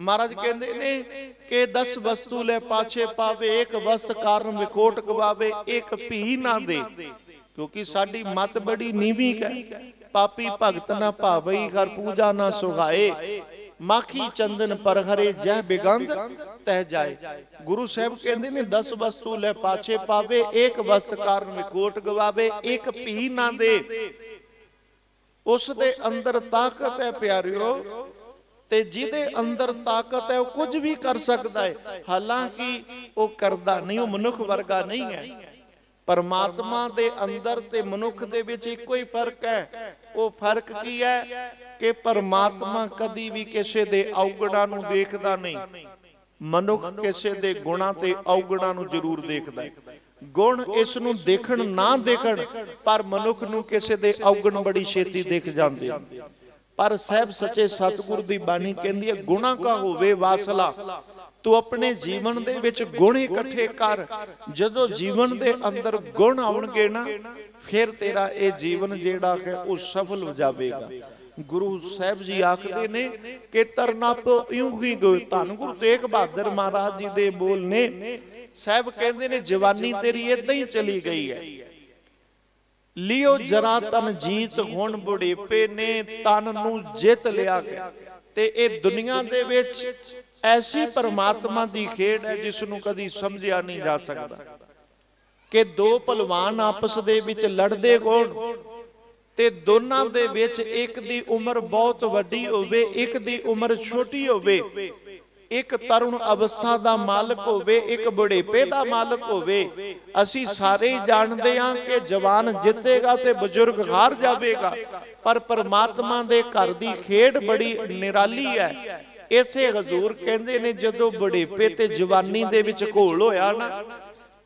ਮਹਾਰਾਜ ਕਹਿੰਦੇ ਨੇ ਕਿ 10 ਵਸਤੂ ਲੈ ਪਾਛੇ ਪਾਵੇ, ਇੱਕ ਵਸਤ ਕਾਰਨ ਵਿਕੋਟ ਗਵਾਵੇ ਇੱਕ ਭੀ ਨਾ ਦੇ। ਕਿਉਂਕਿ ਸਾਡੀ ਮਤ ਬੜੀ ਨੀਵੀਂ ਹੈ। ਪਾਪੀ ਭਗਤ ਨਾ ਭਾਵਈ, ਘਰ ਪੂਜਾ ਨਾ ਸੁਹਾਏ। ਮਾਖੀ ਚੰਦਨ ਪਰ ਹਰੇ ਜਹ ਬਿਗੰਧ, ਤਹਿ ਜਾਏ। ਗੁਰੂ ਸਾਹਿਬ ਕਹਿੰਦੇ ਨੇ 10 ਵਸਤੂ ਲੈ ਪਾਛੇ ਪਾਵੇ, ਇੱਕ ਵਸਤ ਕਾਰਨ ਵਿਕੋਟ ਗਵਾਵੇ, ਇੱਕ ਭੀ ਨਾ ਦੇ। ਉਸ ਦੇ ਅੰਦਰ ਤਾਕਤ ਹੈ ਪਿਆਰਿਓ। ਤੇ ਜਿਹਦੇ ਅੰਦਰ ਤਾਕਤ ਹੈ, ਉਹ ਕੁਝ ਵੀ ਕਰ ਸਕਦਾ ਹੈ। ਹਾਲਾਂਕਿ ਉਹ ਕਰਦਾ ਨਹੀਂ, ਉਹ ਮਨੁੱਖ ਵਰਗਾ ਨਹੀਂ ਹੈ। ਪਰਮਾਤਮਾ ਦੇ ਅੰਦਰ ਤੇ ਮਨੁੱਖ ਦੇ ਵਿੱਚ ਇੱਕੋ ਹੀ ਫ਼ਰਕ ਹੈ। ਉਹ ਫ਼ਰਕ ਕੀ ਹੈ? ਕਿ ਪਰਮਾਤਮਾ ਕਦੀ ਵੀ ਕਿਸੇ ਦੇ ਔਗਣਾਂ ਨੂੰ ਦੇਖਦਾ ਨਹੀਂ। ਮਨੁੱਖ ਕਿਸੇ ਦੇ ਗੁਣਾਂ ਤੇ ਔਗਣਾਂ ਨੂੰ ਜ਼ਰੂਰ ਦੇਖਦਾ ਹੈ। ਗੁਣ ਇਸ ਨੂੰ ਦੇਖਣ, ਨਾ ਦੇਖਣ, ਪਰ ਮਨੁੱਖ ਨੂੰ ਕਿਸੇ ਦੇ ਔਗਣ ਬੜੀ ਛੇਤੀ ਦਿਖ ਜਾਂਦੇ ਹਨ। ਪਰ ਸਹਿਬ ਸੱਚੇ ਸਤਿਗੁਰ ਦੀ ਬਾਣੀ ਕਹਿੰਦੀ ਹੈ, ਗੁਣਾ ਕਾ ਹੋਵੇ ਵਾਸਲਾ, ਤੂੰ ਆਪਣੇ ਜੀਵਨ ਦੇ ਵਿੱਚ ਗੁਣ ਇਕੱਠੇ ਕਰ, ਜਦੋਂ ਜੀਵਨ ਦੇ ਅੰਦਰ ਗੁਣ ਆਉਣਗੇ ਨਾ, ਫਿਰ ਤੇਰਾ ਇਹ ਜੀਵਨ ਜਿਹੜਾ ਹੈ, ਉਹ ਸਫਲ ਹੋ ਜਾਵੇਗਾ। ਗੁਰੂ ਸਾਹਿਬ ਜੀ ਆਖਦੇ ਨੇ ਕਿ ਤਰਨਪ ਇਉਂ ਹੀ ਗੋ, ਧੰਨ ਗੁਰੂ ਤੇਗ ਬਹਾਦਰ ਮਹਾਰਾਜ ਜੀ ਦੇ ਬੋਲ ਨੇ। ਸਾਹਿਬ ਕਹਿੰਦੇ ਨੇ, ਜਵਾਨੀ ਤੇਰੀ ਇਦਾਂ ਹੀ ਚਲੀ ਗਈ ਹੈ। ਲਿਓ ਜਰਾ ਤਨ ਜੀਤ ਹੁਣ ਬੁਢੇਪੇ ਨੇ, ਤਨ ਨੂੰ ਜਿੱਤ ਲਿਆ ਗਿਆ। ਤੇ ਇਹ ਦੁਨੀਆ ਦੇ ਵਿੱਚ ਐਸੀ ਪਰਮਾਤਮਾ ਦੀ ਖੇਡ ਹੈ ਜਿਸ ਨੂੰ ਕਦੀ ਸਮਝਿਆ ਨਹੀਂ ਜਾ ਸਕਦਾ। ਕਿ ਦੋ ਪਹਿਲਵਾਨ ਆਪਸ ਦੇ ਵਿੱਚ ਲੜਦੇ ਕੋਣ ਤੇ ਦੋਨਾਂ ਦੇ ਵਿੱਚ ਇੱਕ ਦੀ ਉਮਰ ਬਹੁਤ ਵੱਡੀ ਹੋਵੇ, ਇੱਕ ਦੀ ਉਮਰ ਛੋਟੀ ਹੋਵੇ ਇੱਕ ਤਰੁਣ ਅਵਸਥਾ ਦਾ ਮਾਲਕ ਹੋਵੇ, ਇੱਕ ਬੁਢੇਪੇ ਦਾ ਮਾਲਕ ਹੋਵੇ, ਅਸੀਂ ਸਾਰੇ ਹੀ ਜਾਣਦੇ ਹਾਂ ਕਿ ਜਵਾਨ ਜਿੱਤੇਗਾ ਤੇ ਬਜ਼ੁਰਗ ਹਾਰ ਜਾਵੇਗਾ, ਪਰ ਪਰਮਾਤਮਾ ਦੇ ਘਰ ਦੀ ਖੇਡ ਬੜੀ ਨਿਰਾਲੀ ਹੈ। ਇਥੇ ਹਜ਼ੂਰ ਕਹਿੰਦੇ ਨੇ, ਜਦੋਂ ਬੁਢੇਪੇ ਤੇ ਜਵਾਨੀ ਦੇ ਵਿੱਚ ਘੋਲ ਹੋਇਆ ਨਾ,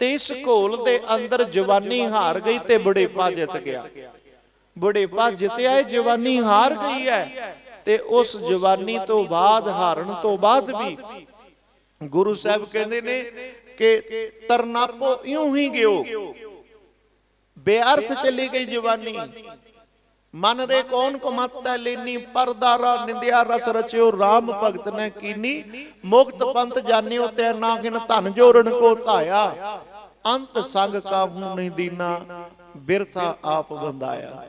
ਤੇ ਇਸ ਘੋਲ ਦੇ ਅੰਦਰ ਜਵਾਨੀ ਹਾਰ ਗਈ ਤੇ ਬੁਢੇਪਾ ਜਿੱਤ ਗਿਆ। ਬੁਢੇਪਾ ਜਿੱਤਿਆ ਹੈ ਜਵਾਨੀ ਹਾਰ ਗਈ ਹੈ। ਤੇ ਉਸ ਜਵਾਨੀ ਤੋਂ ਬਾਅਦ, ਹਾਰਨ ਤੋਂ ਬਾਅਦ ਵੀ ਗੁਰੂ ਸਾਹਿਬ ਕਹਿੰਦੇ ਨੇ ਕਿ ਤਰਨਾਪੋ ਇਉਂ ਹੀ ਗਿਓ। ਬੇਅਰਥ ਚਲੀ ਗਈ ਜਵਾਨੀ। ਮਨ ਰੇ ਕੌਣ ਕੋ ਮਤੈ ਲੈਨੀ ਪਰਦਾਰਾ ਨਿੰਦਿਆ ਰਸ ਰਚਿਓ RAM ਭਗਤ ਨੇ ਕੀਨੀ। ਮੁਕਤ ਪੰਥ ਜਾਣਿਓ ਤੇ ਨਾਗਿਨ, ਧਨ ਜੋੜਨ ਕੋ ਧਾਇਆ। ਅੰਤ ਸੰਗ ਕਾਹੂ ਨਹੀਂ ਦੀਨਾ, ਬਿਰਥਾ ਆਪ ਬੰਦਾਇਆ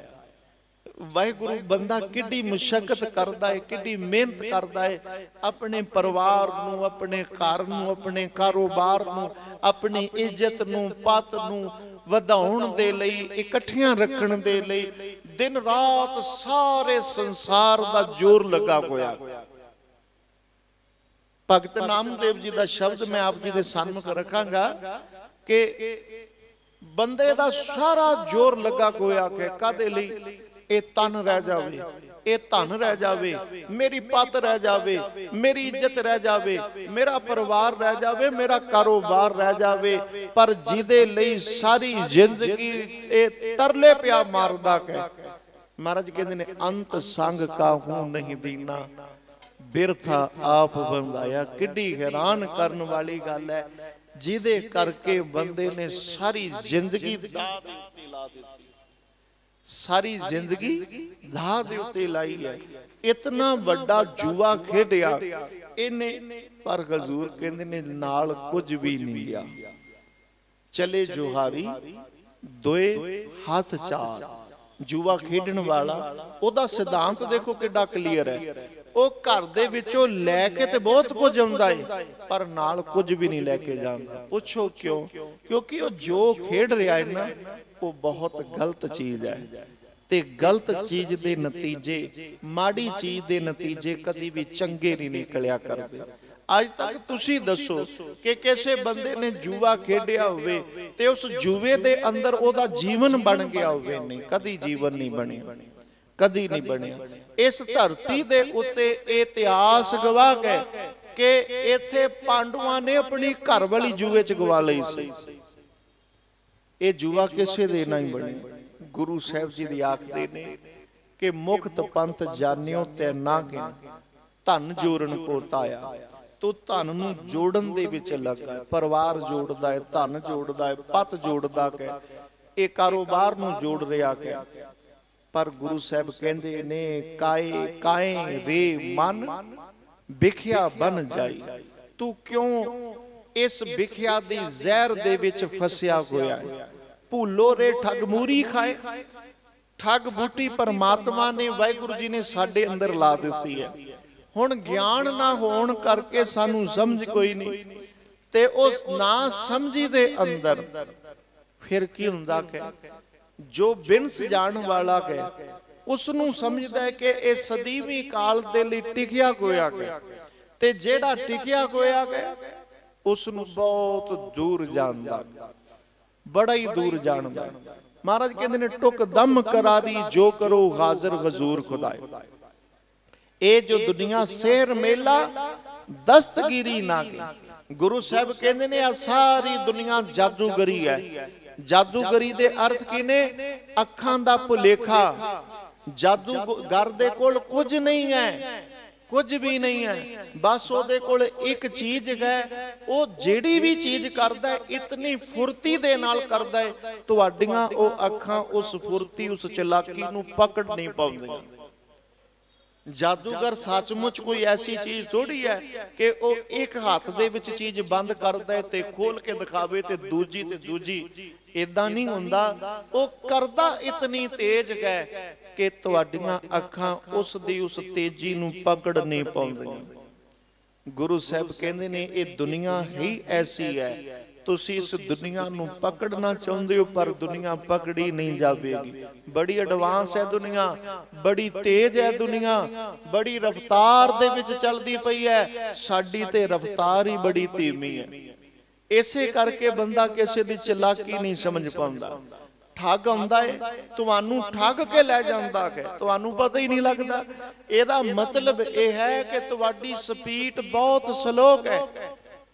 ਵਾਹਿਗੁਰੂ, ਬੰਦਾ ਕਿੱਡੀ ਮੁਸ਼ਕਲ ਕਰਦਾ ਹੈ ਕਿੱਡੀ ਮਿਹਨਤ ਕਰਦਾ ਹੈ ਆਪਣੇ ਪਰਿਵਾਰ ਨੂੰ, ਆਪਣੇ ਘਰ ਨੂੰ, ਆਪਣੇ ਕਾਰੋਬਾਰ ਨੂੰ, ਆਪਣੀ ਇੱਜ਼ਤ ਨੂੰ, ਪਤ ਨੂੰ ਵਧਾਉਣ ਦੇ ਲਈ, ਇਕੱਠੀਆਂ ਰੱਖਣ ਦੇ ਲਈ, ਦਿਨ ਰਾਤ ਸਾਰੇ ਸੰਸਾਰ ਦਾ ਜ਼ੋਰ ਲੱਗਾ ਹੋਇਆ। ਭਗਤ ਨਾਮਦੇਵ ਜੀ ਦਾ ਸ਼ਬਦ ਮੈਂ ਆਪ ਜੀ ਦੇ ਸਾਹਮਣੇ ਰੱਖਾਂਗਾ ਕਿ ਬੰਦੇ ਦਾ ਸਾਰਾ ਜ਼ੋਰ ਲੱਗਾ ਹੋਇਆ ਕਿ ਕਾਦੇ ਲਈ? ਇਹ ਤਨ ਰਹਿ ਜਾਵੇ, ਇਹ ਧਨ ਰਹਿ ਜਾਵੇ, ਮੇਰੀ ਪਤ ਰਹਿ ਜਾਵੇ, ਮੇਰੀ ਇੱਜ਼ਤ ਰਹਿ ਜਾਵੇ, ਮੇਰਾ ਪਰਿਵਾਰ ਰਹਿ ਜਾਵੇ, ਮੇਰਾ ਕਾਰੋਬਾਰ ਰਹਿ ਜਾਵੇ, ਪਰ ਜਿਹਦੇ ਲਈ ਸਾਰੀ ਜ਼ਿੰਦਗੀ ਇਹ ਤਰਲੇ ਪਿਆ ਮਾਰਦਾ ਕਹਿ ਮਹਾਰਾਜ ਕਹਿੰਦੇ ਨੇ, ਅੰਤ ਸੰਗ ਕਾਹੂ ਨਹੀਂ ਦੀਨਾ। ਬਿਰਥਾ ਆਪ ਬੰਦਾਇਆ ਕਿੱਡੀ ਹੈਰਾਨ ਕਰਨ ਵਾਲੀ ਗੱਲ ਹੈ। ਜਿਹਦੇ ਕਰਕੇ ਬੰਦੇ ਨੇ ਸਾਰੀ ਜ਼ਿੰਦਗੀ ਦਾਅ ਉੱਤੇ ਲਾ ਦਿੱਤੀ ਸਾਰੀ ਜ਼ਿੰਦਗੀ ਦਾਅ ਦੇ ਉੱਤੇ ਲਾਈ ਹੈ। ਇਤਨਾ ਵੱਡਾ ਜੂਆ ਖੇਡਿਆ। ਇਹਨੇ ਪਰ ਹਜ਼ੂਰ ਕਹਿੰਦੇ ਨੇ ਨਾਲ ਕੁਝ ਵੀ ਨਹੀਂ ਗਿਆ। ਚਲੇ ਜੋਹਾਰੀ ਦੋਏ ਹੱਥ ਚਾਰ ਜੂਆ ਖੇਡਣ ਵਾਲਾ, ਉਹਦਾ ਸਿਧਾਂਤ ਦੇਖੋ ਕਿੱਡਾ ਕਲੀਅਰ ਹੈ। ਉਹ ਘਰ ਦੇ ਵਿੱਚੋਂ ਲੈ ਕੇ ਤੇ ਬਹੁਤ ਕੁਝ ਆਉਂਦਾ ਹੈ ਪਰ ਨਾਲ ਕੁਝ ਵੀ ਨਹੀਂ ਲੈ ਕੇ ਜਾਂਦਾ। ਪੁੱਛੋ ਕਿਉਂ? ਕਿਉਂਕਿ ਉਹ ਜੋ ਖੇਡ ਰਿਹਾ ਹੈ ਨਾ, ਉਹ ਬਹੁਤ ਗਲਤ ਚੀਜ਼ ਹੈ। ਤੇ ਗਲਤ ਚੀਜ਼ ਦੇ ਨਤੀਜੇ, ਮਾੜੀ ਚੀਜ਼ ਦੇ ਨਤੀਜੇ ਕਦੀ ਵੀ ਚੰਗੇ ਨਹੀਂ ਨਿਕਲਿਆ ਕਰਦੇ। ਅੱਜ ਤੱਕ ਤੁਸੀਂ ਦੱਸੋ ਕਿ ਕਿਸੇ ਬੰਦੇ ਨੇ ਜੂਆ ਖੇਡਿਆ ਹੋਵੇ ਤੇ ਉਸ ਜੂਵੇ ਦੇ ਅੰਦਰ ਉਹਦਾ ਜੀਵਨ ਬਣ ਗਿਆ ਹੋਵੇ, ਨਹੀਂ, ਕਦੀ ਜੀਵਨ ਨਹੀਂ ਬਣਿਆ, ਕਦੀ ਨਹੀਂ ਬਣਿਆ। ਇਸ ਧਰਤੀ ਦੇ ਉੱਤੇ ਇਤਿਹਾਸ ਗਵਾਹ ਹੈ ਕਿ ਇੱਥੇ ਪਾਂਡਵਾਂ ਨੇ ਆਪਣੀ ਘਰ ਵਾਲੀ ਜੂਏ ਚ ਗਵਾ ਲਈ ਸੀ। ਇਹ ਜੂਆ ਕਿਸੇ ਦੇ ਨਹੀਂ ਬਣਿਆ। ਗੁਰੂ ਸਾਹਿਬ ਜੀ ਦੀ ਆਖਦੇ ਨੇ ਕਿ ਮੁਕਤ ਪੰਥ ਜਾਣਿਓ ਤੇ ਨਾ ਕਿ ਧਨ ਜੋੜਨ ਕੋ ਤਾਇਆ ਤੂੰ ਧਨ ਨੂੰ ਜੋੜਨ ਦੇ ਵਿੱਚ ਲੱਗਾ ਹੈ। ਪਰਿਵਾਰ ਜੋੜਦਾ ਹੈ, ਧਨ ਜੋੜਦਾ ਹੈ, ਪਤ ਜੋੜਦਾ ਹੈ। ਇਹ ਕਾਰੋਬਾਰ ਨੂੰ ਜੋੜ ਰਿਹਾ ਹੈ। ਪਰ ਗੁਰੂ ਸਾਹਿਬ ਕਹਿੰਦੇ ਨੇ, ਕਾਏ ਕਾਏ ਰੇ ਮਨ ਵਿਖਿਆ ਬਨ ਜਾਈ। ਤੂੰ ਕਿਉਂ ਇਸ ਵਿਖਿਆ ਦੀ ਜ਼ਹਿਰ ਦੇ ਵਿੱਚ ਫਸਿਆ ਹੋਇਆ ਹੈ? ਭੁੱਲੋ ਰੇ ਠੱਗ ਮੂਰੀ ਖਾਏ। ਠੱਗ ਬੂਟੀ ਪਰਮਾਤਮਾ ਨੇ ਵਾਹਿਗੁਰੂ ਜੀ ਨੇ ਸਾਡੇ ਅੰਦਰ ਲਾ ਦਿੱਤੀ ਹੈ। ਹੁਣ ਗਿਆਨ ਨਾ ਹੋਣ ਕਰਕੇ ਸਾਨੂੰ ਸਮਝ ਕੋਈ ਨਹੀਂ। ਤੇ ਉਸ ਨਾ ਸਮਝੀ ਦੇ ਅੰਦਰ ਫਿਰ ਕੀ ਹੁੰਦਾ ਕਿ ਜੋ ਬਿਨ ਸਜਾਣ ਵਾਲਾ ਹੈ ਉਸ ਨੂੰ ਸਮਝਦਾ ਹੈ ਕਿ ਇਹ ਸਦੀਵੀ ਕਾਲ ਦੇ ਲਈ ਟਿਕਿਆ ਹੋਇਆ ਹੈ। ਤੇ ਜਿਹੜਾ ਟਿਕਿਆ ਹੋਇਆ ਹੈ ਉਸ ਨੂੰ ਬਹੁਤ ਦੂਰ ਜਾਂਦਾ, ਬੜਾ ਹੀ ਦੂਰ ਜਾਣਦਾ ਮਹਾਰਾਜ ਕਹਿੰਦੇ ਨੇ, ਟੁਕ ਦਮ ਕਰਾਰੀ ਜੋ ਕਰੋ ਹਾਜ਼ਰ ਹਜ਼ੂਰ ਖੁਦਾਏ। ਇਹ ਜੋ ਦੁਨੀਆ ਸੇਰ ਮੇਲਾ ਦਸਤਗੀਰੀ ਨਾ ਕੀ ਗੁਰੂ ਸਾਹਿਬ ਕਹਿੰਦੇ ਨੇ ਆ ਸਾਰੀ ਦੁਨੀਆ ਜਾਦੂਗਰੀ ਹੈ। ਜਾਦੂਗਰੀ ਦੇ ਅਰਥ ਕੀ ਨੇ? ਅੱਖਾਂ ਦਾ ਭੁਲੇਖਾ। ਜਾਦੂਗਰ ਦੇ ਕੋਲ ਕੁਝ ਨਹੀਂ ਹੈ। ਕੁਝ ਵੀ ਨਹੀਂ ਹੈ। ਬਸ ਉਹਦੇ ਕੋਲ ਇੱਕ ਚੀਜ਼ ਹੈ। ਉਹ ਜਿਹੜੀ ਵੀ ਚੀਜ਼ ਕਰਦਾ ਹੈ ਇਤਨੀ ਫੁਰਤੀ ਦੇ ਨਾਲ ਕਰਦਾ ਹੈ। ਤੁਹਾਡੀਆਂ ਉਹ ਅੱਖਾਂ ਉਸ ਫੁਰਤੀ ਉਸ ਚਲਾਕੀ ਨੂੰ ਪਕੜ ਨਹੀਂ ਪਾਉਂਦੀਆਂ। ਜਾਦੂਗਰ ਸੱਚਮੁੱਚ ਕੋਈ ਐਸੀ ਚੀਜ਼ ਥੋੜੀ ਹੈ ਕਿ ਉਹ ਇੱਕ ਹੱਥ ਦੇ ਵਿੱਚ ਚੀਜ਼ ਬੰਦ ਕਰਦਾ ਤੇ ਖੋਲ ਕੇ ਦਿਖਾਵੇ ਤੇ ਦੂਜੀ ਤੇ ਦੂਜੀ। ਇਦਾਂ ਨਹੀਂ ਹੁੰਦਾ। ਉਹ ਕਰਦਾ ਇਤਨੀ ਤੇਜ਼ ਹੈ ਕਿ ਤੁਹਾਡੀਆਂ ਅੱਖਾਂ ਉਸ ਦੀ ਉਸ ਤੇਜ਼ੀ ਨੂੰ ਪਕੜ ਨਹੀਂ ਪਾਉਂਦੀਆਂ। ਗੁਰੂ ਸਾਹਿਬ ਕਹਿੰਦੇ ਨੇ, ਇਹ ਦੁਨੀਆ ਹੀ ਐਸੀ ਹੈ ਤੁਸੀਂ ਇਸ ਦੁਨੀਆ ਨੂੰ ਪਕੜਨਾ ਚਾਹੁੰਦੇ ਹੋ, ਪਰ ਦੁਨੀਆ ਪਕੜੀ ਨਹੀਂ ਜਾਵੇਗੀ। ਬੜੀ ਐਡਵਾਂਸ ਹੈ ਦੁਨੀਆ, ਬੜੀ ਤੇਜ਼ ਹੈ ਦੁਨੀਆ, ਬੜੀ ਰਫ਼ਤਾਰ ਦੇ ਵਿੱਚ ਚੱਲਦੀ ਪਈ ਹੈ। ਸਾਡੀ ਤੇ ਰਫ਼ਤਾਰ ਹੀ ਬੜੀ ਧੀਮੀ ਹੈ। ਇਸੇ ਕਰਕੇ ਬੰਦਾ ਕਿਸੇ ਦੀ ਚਲਾਕੀ ਨਹੀਂ ਸਮਝ ਪਾਉਂਦਾ। ਠੱਗ ਆਉਂਦਾ ਹੈ ਤੁਹਾਨੂੰ ਠੱਗ ਕੇ ਲੈ ਜਾਂਦਾ ਹੈ, ਤੁਹਾਨੂੰ ਪਤਾ ਹੀ ਨਹੀਂ ਲੱਗਦਾ। ਇਹਦਾ ਮਤਲਬ ਇਹ ਹੈ ਕਿ ਤੁਹਾਡੀ ਸਪੀਡ ਬਹੁਤ ਸਲੋਕ ਹੈ।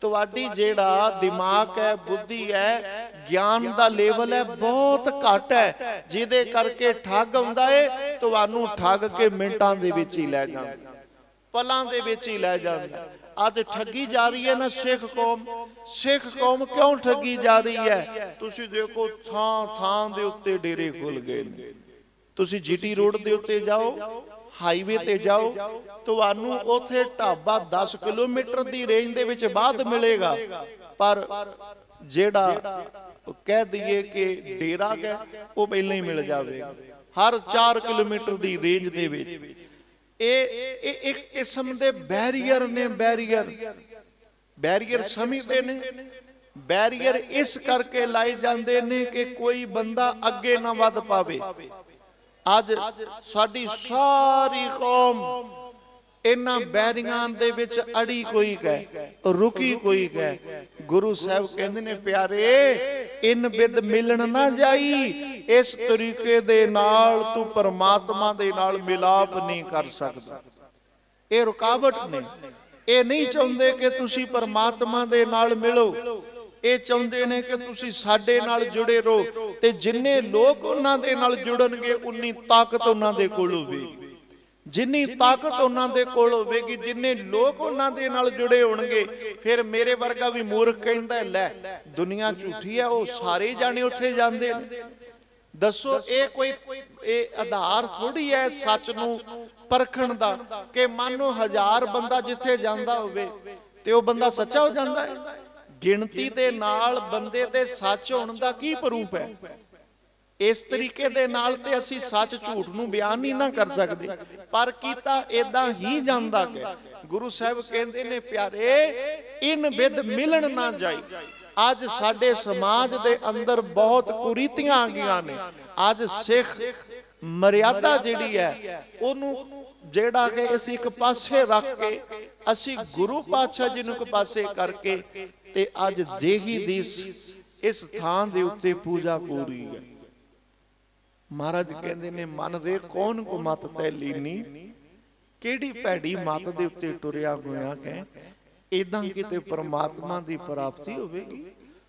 ਤੁਹਾਡੀ ਜਿਹੜਾ ਦਿਮਾਗ ਹੈ, ਬੁੱਧੀ ਹੈ, ਗਿਆਨ ਦਾ ਲੈਵਲ ਹੈ, ਬਹੁਤ ਘੱਟ ਹੈ। ਜਿਹਦੇ ਕਰਕੇ ਠੱਗ ਹੁੰਦਾ ਹੈ ਤੁਹਾਨੂੰ ਠੱਗ ਕੇ ਮਿੰਟਾਂ ਦੇ ਵਿੱਚ ਹੀ ਲੈ ਜਾਂਦਾ। ਪਲਾਂ ਦੇ ਵਿੱਚ ਹੀ ਲੈ ਜਾਂਦਾ। ਅੱਜ ਠੱਗੀ ਜਾ ਰਹੀ ਹੈ ਨਾ ਸਿੱਖ ਕੌਮ। ਸਿੱਖ ਕੌਮ ਕਿਉਂ ਠੱਗੀ ਜਾ ਰਹੀ ਹੈ? ਤੁਸੀਂ ਦੇਖੋ ਥਾਂ ਥਾਂ ਦੇ ਉੱਤੇ ਡੇਰੇ ਖੁੱਲ ਗਏ ਨੇ। ਤੁਸੀਂ ਜੀਟੀ ਰੋਡ ਦੇ ਉੱਤੇ ਜਾਓ। ਹਾਈਵੇ ਤੇ ਜਾਓ, ਤੁਹਾਨੂੰ ਉਥੇ ਢਾਬਾ 10 ਕਿਲੋਮੀਟਰ ਦੀ ਰੇਂਜ ਦੇ ਵਿੱਚ ਬਾਅਦ ਮਿਲੇਗਾ। ਪਰ ਜਿਹੜਾ ਕਹਿ ਦਈਏ ਕਿ ਡੇਰਾ ਹੈ, ਉਹ ਪਹਿਲਾਂ ਹੀ ਮਿਲ ਜਾਵੇਗਾ ਹਰ 4 ਕਿਲੋਮੀਟਰ ਦੀ ਰੇਂਜ ਦੇ ਵਿੱਚ। ਇਹ ਇਹ ਇੱਕ ਕਿਸਮ ਦੇ ਬੈਰੀਅਰ ਨੇ ਬੈਰੀਅਰ ਬੈਰੀਅਰ ਸਮਝਦੇ ਨੇ। ਬੈਰੀਅਰ ਇਸ ਕਰਕੇ ਲਾਏ ਜਾਂਦੇ ਨੇ ਕਿ ਕੋਈ ਬੰਦਾ ਅੱਗੇ ਨਾ ਵੱਧ ਪਾਵੇ। ਅੱਜ ਸਾਡੀ ਸਾਰੀ ਕੌਮ ਇਹਨਾਂ ਬੈਰੀਆਂ ਦੇ ਵਿੱਚ ਅੜੀ ਕੋਈ ਹੈ ਰੁਕੀ ਕੋਈ ਹੈ ਗੁਰੂ ਸਾਹਿਬ ਕਹਿੰਦੇ ਨੇ, ਪਿਆਰੇ, ਇਨ ਬਿਦ ਮਿਲਣ ਨਾ ਜਾਈ, ਇਸ ਤਰੀਕੇ ਦੇ ਨਾਲ ਤੂੰ ਪਰਮਾਤਮਾ ਦੇ ਨਾਲ ਮਿਲਾਪ ਨਹੀਂ ਕਰ ਸਕਦਾ। ਇਹ ਰੁਕਾਵਟ ਨੇ। ਇਹ ਨਹੀਂ ਚਾਹੁੰਦੇ ਕਿ ਤੁਸੀਂ ਪਰਮਾਤਮਾ ਦੇ ਨਾਲ ਮਿਲੋ। ਇਹ ਚਾਹੁੰਦੇ ਨੇ ਕਿ ਤੁਸੀਂ ਸਾਡੇ ਨਾਲ ਜੁੜੇ ਰਹੋ ਤੇ ਜਿੰਨੇ ਲੋਕ ਉਹਨਾਂ ਦੇ ਨਾਲ ਜੁੜਨਗੇ, ਉਨੀ ਤਾਕਤ ਉਹਨਾਂ ਦੇ ਕੋਲ ਹੋਵੇਗੀ। ਜਿੰਨੀ ਤਾਕਤ ਉਹਨਾਂ ਦੇ ਕੋਲ ਹੋਵੇਗੀ, ਜਿੰਨੇ ਲੋਕ ਉਹਨਾਂ ਦੇ ਨਾਲ ਜੁੜੇ ਹੋਣਗੇ, ਫਿਰ ਮੇਰੇ ਵਰਗਾ ਵੀ ਮੂਰਖ ਕਹਿੰਦਾ ਲੈ, ਦੁਨੀਆ ਝੂਠੀ ਹੈ ਉਹ ਸਾਰੇ ਜਾਣੇ ਉੱਥੇ ਜਾਂਦੇ ਨੇ। ਦੱਸੋ, ਇਹ ਕੋਈ, ਇਹ ਆਧਾਰ ਥੋੜੀ ਹੈ ਸੱਚ ਨੂੰ ਪਰਖਣ ਦਾ, ਕਿ ਮੰਨੋ ਹਜ਼ਾਰ ਬੰਦਾ ਜਿੱਥੇ ਜਾਂਦਾ ਹੋਵੇ ਤੇ ਉਹ ਬੰਦਾ ਸੱਚਾ ਹੋ ਜਾਂਦਾ ਹੈ? ਗਿਣਤੀ ਦੇ ਨਾਲ ਬੰਦੇ ਦੇ ਸੱਚ ਹੋਣ ਦਾ ਕੀ ਪ੍ਰੂਫ ਹੈ? ਇਸ ਤਰੀਕੇ ਦੇ ਨਾਲ ਤੇ ਅਸੀਂ ਸੱਚ ਝੂਠ ਨੂੰ ਬਿਆਨ ਨਹੀਂ ਨਾ ਕਰ ਸਕਦੇ। ਪਰ ਕੀਤਾ ਇਦਾਂ ਹੀ ਜਾਂਦਾ ਕਿ ਗੁਰੂ ਸਾਹਿਬ ਕਹਿੰਦੇ ਨੇ, ਪਿਆਰੇ, ਇਨ ਵਿਦ ਮਿਲਣ ਨਾ ਜਾਈ। ਅੱਜ ਸਾਡੇ ਸਮਾਜ ਦੇ ਅੰਦਰ ਬਹੁਤ ਕੁਰੀਤੀਆਂ ਆ ਗਈਆਂ ਨੇ। ਅੱਜ ਸਿੱਖ ਮਰਿਆਦਾ ਜਿਹੜੀ ਹੈ, ਉਹਨੂੰ ਜਿਹੜਾ ਕਿ ਅਸੀਂ ਇੱਕ ਪਾਸੇ ਰੱਖ ਕੇ ਅਸੀਂ ਗੁਰੂ ਪਾਤਸ਼ਾਹ ਜੀ ਨੂੰ ਇੱਕ ਪਾਸੇ ਕਰਕੇ ਤੇ ਅੱਜ ਦੇਹੀ ਦੀ ਇਸ ਥਾਂ ਦੇ ਉੱਤੇ ਪੂਜਾ ਪੂਰੀ ਹੈ। ਮਹਾਰਾਜ ਕਹਿੰਦੇ ਨੇ, ਮਨ ਰੇ ਕੌਣ ਕੋ ਮਤ ਤੈ ਲੀਨੀ ਕਿਹੜੀ ਭੈੜੀ ਮਤ ਦੇ ਉੱਤੇ ਟੁਰਿਆ ਹੋਇਆ ਹੈ? ਇਦਾਂ ਕਿਤੇ ਪਰਮਾਤਮਾ ਦੀ ਪ੍ਰਾਪਤੀ ਹੋਵੇਗੀ?